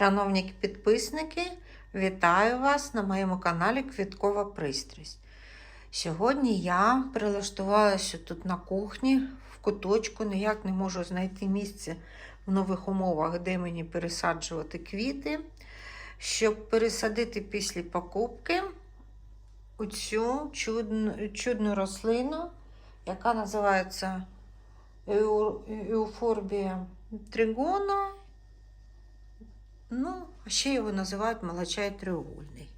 Шановні підписники, вітаю вас на моєму каналі Квіткова Пристрасть. Сьогодні я прилаштувалася тут на кухні в куточку, ніяк не можу знайти місце в нових умовах, де мені пересаджувати квіти, щоб пересадити після покупки оцю чудну, чудну рослину, яка називається еу- еуфорбія тригона. Ну, а ще його називають молочай треугольний.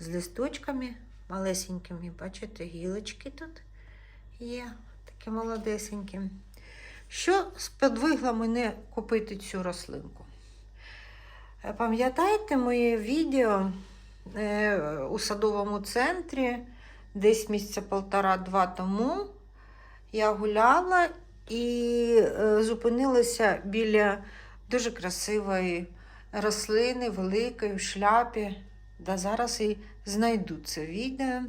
З листочками малесенькими. Бачите, гілочки тут є, такі молодесенькі. Що сподвигло мене купити цю рослинку? Е, Пам'ятаєте моє відео е, у садовому центрі десь місяця полтора-два тому я гуляла і е, зупинилася біля дуже красивої рослини, великої в шляпі. Да зараз і знайду це відео.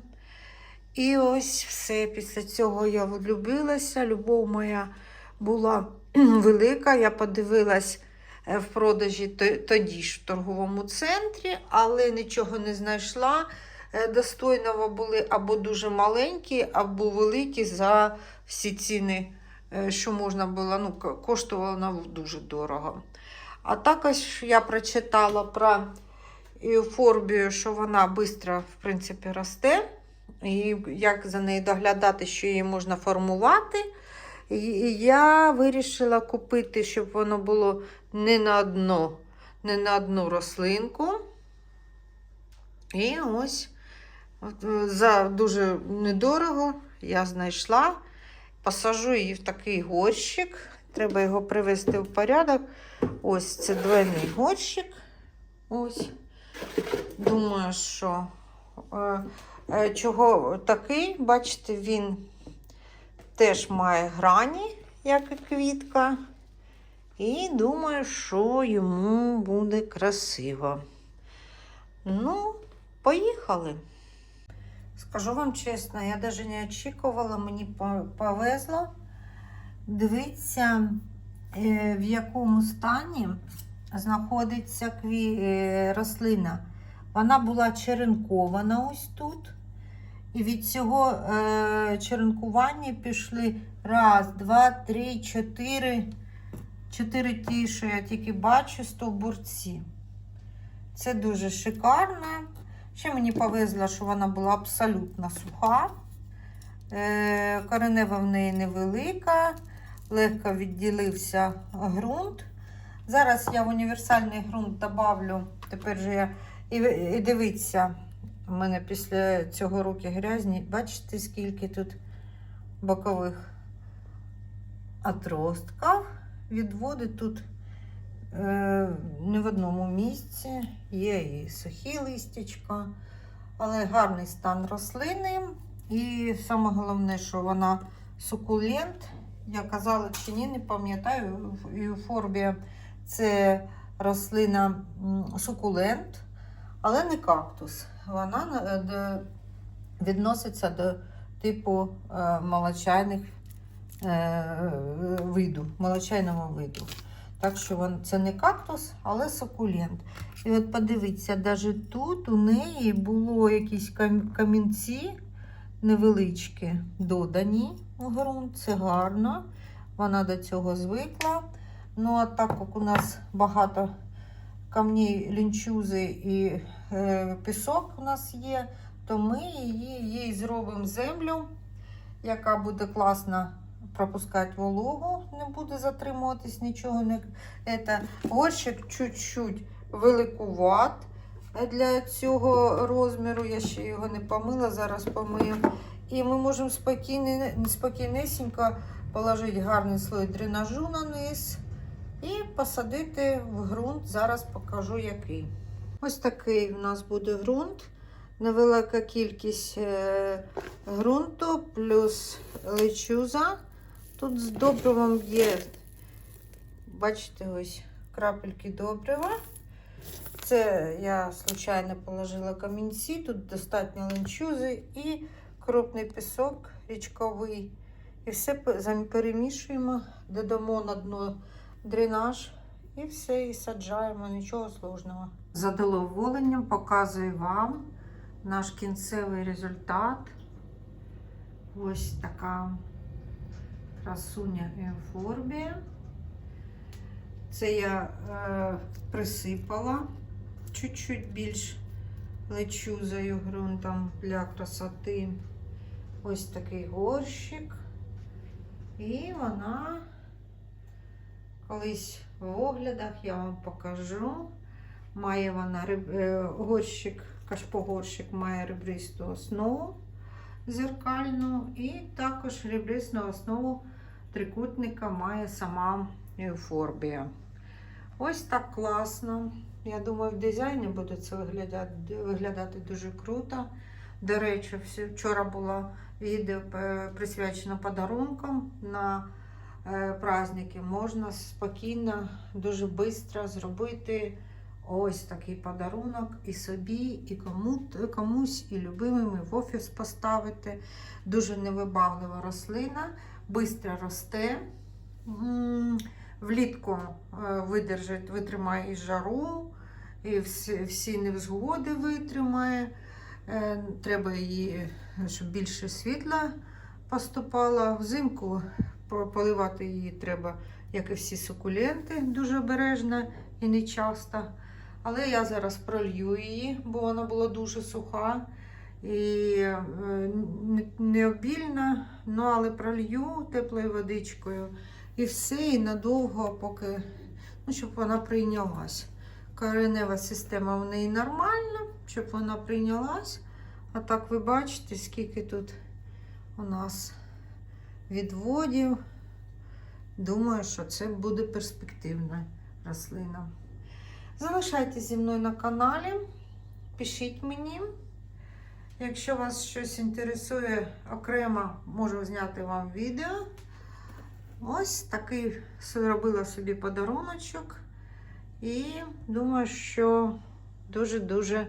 І ось все. Після цього я влюбилася. Любов моя була велика. Я подивилась е, в продажі тоді ж в торговому центрі, але нічого не знайшла. Е, Достойного були або дуже маленькі, або великі за всі ціни, е, що можна було, ну, коштувало дуже дорого. А також я прочитала про еуфорбію, що вона швидко, в принципі, росте, і як за нею доглядати, що її можна формувати. І я вирішила купити, щоб воно було не на одну, не на одну рослинку. І ось е, за дуже недорого я знайшла. Посажу її в такий горщик. Треба його привести в порядок. Ось це двойний горщик. Ось. Думаю, що е, е, чого такий, бачите, він теж має грані, як і квітка. І думаю, що йому буде красиво. Ну, поїхали. Скажу вам чесно, я навіть не очікувала, мені повезло. Дивіться, е, в якому стані знаходиться е, рослина. Вона була черенкована ось тут. І від цього е, черенкування пішли раз, два, три, чотири. Чотири ті, що я тільки бачу, стовбурці. Це дуже шикарно. Ще мені повезло, що вона була абсолютно суха. Коренева в неї невелика, легко відділився ґрунт. Зараз я в універсальний ґрунт добавлю. Тепер же я і, і дивіться, у мене після цього руки грязні. Бачите, скільки тут бокових отростків. Відводи тут е, не в одному місці. Є і сухі листячка, але гарний стан рослини. І саме головне, що вона сукулент. Я казала чи ні, не пам'ятаю. Еуфорбія це рослина сукулент, але не кактус. Вона е, відноситься до типу е, молочайних е, виду, молочайного виду. Так що це не кактус, але сукулент. І от подивіться, навіть тут у неї було якісь камінці невеличкі додані ґрунт. Це гарно. Вона до цього звикла. Ну, а так як у нас багато камней, лінчузи і е, пісок у нас є, то ми її, їй зробимо землю, яка буде класно пропускати вологу, не буде затримуватись нічого. Не... Это, горщик чуть-чуть великуват для цього розміру. Я ще його не помила, зараз помию. І ми можемо спокійне, спокійнесенько положити гарний слой дренажу на низ і посадити в ґрунт. Зараз покажу який. Ось такий у нас буде ґрунт. Невелика кількість е, ґрунту плюс лечуза. Тут з добривом є, бачите, ось крапельки добрива. Це я случайно положила камінці, тут достатньо ланчузи і крупний пісок річковий. І все перемішуємо, додамо на дно дренаж І все, і саджаємо, нічого сложного. Задоволенням показую вам наш кінцевий результат. Ось така красуня еуфорбія. Це я е, присипала чуть-чуть більш лечузою ґрунтом для красоти. Ось такий горщик. І вона колись в оглядах я вам покажу. Має вона е, горщик, кашпогорщик має ребристу основу зеркальну, і також ребристу основу трикутника має сама еуфорбія. Ось так класно. Я думаю, в дизайні буде це виглядати, виглядати дуже круто. До речі, вчора було відео е, присвячено подарункам на е, праздники. Можна спокійно, дуже швидко зробити ось такий подарунок і собі, і кому, комусь, і любимим, і в офіс поставити. Дуже невибаглива рослина, швидко росте. Влітку е, видержить, витримає і жару, і всі, всі невзгоди витримає. Е, Треба її, щоб більше світла поступало. Взимку по- поливати її треба, як і всі сукуленти, дуже обережно і не часто. Але я зараз пролью її, бо вона була дуже суха і е, не- не обільна, ну але пролью теплою водичкою. І все, і надовго, поки, ну, щоб вона прийнялась. Коренева система в неї нормальна, щоб вона прийнялась. А так ви бачите, скільки тут у нас відводів. Думаю, що це буде перспективна рослина. Залишайтеся зі мною на каналі, пишіть мені. Якщо вас щось інтересує окремо, можу зняти вам відео. Ось такий зробила собі подаруночок. І думаю, що дуже-дуже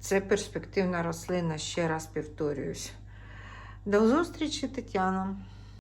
це перспективна рослина, ще раз повторююсь. До зустрічі, Тетяна!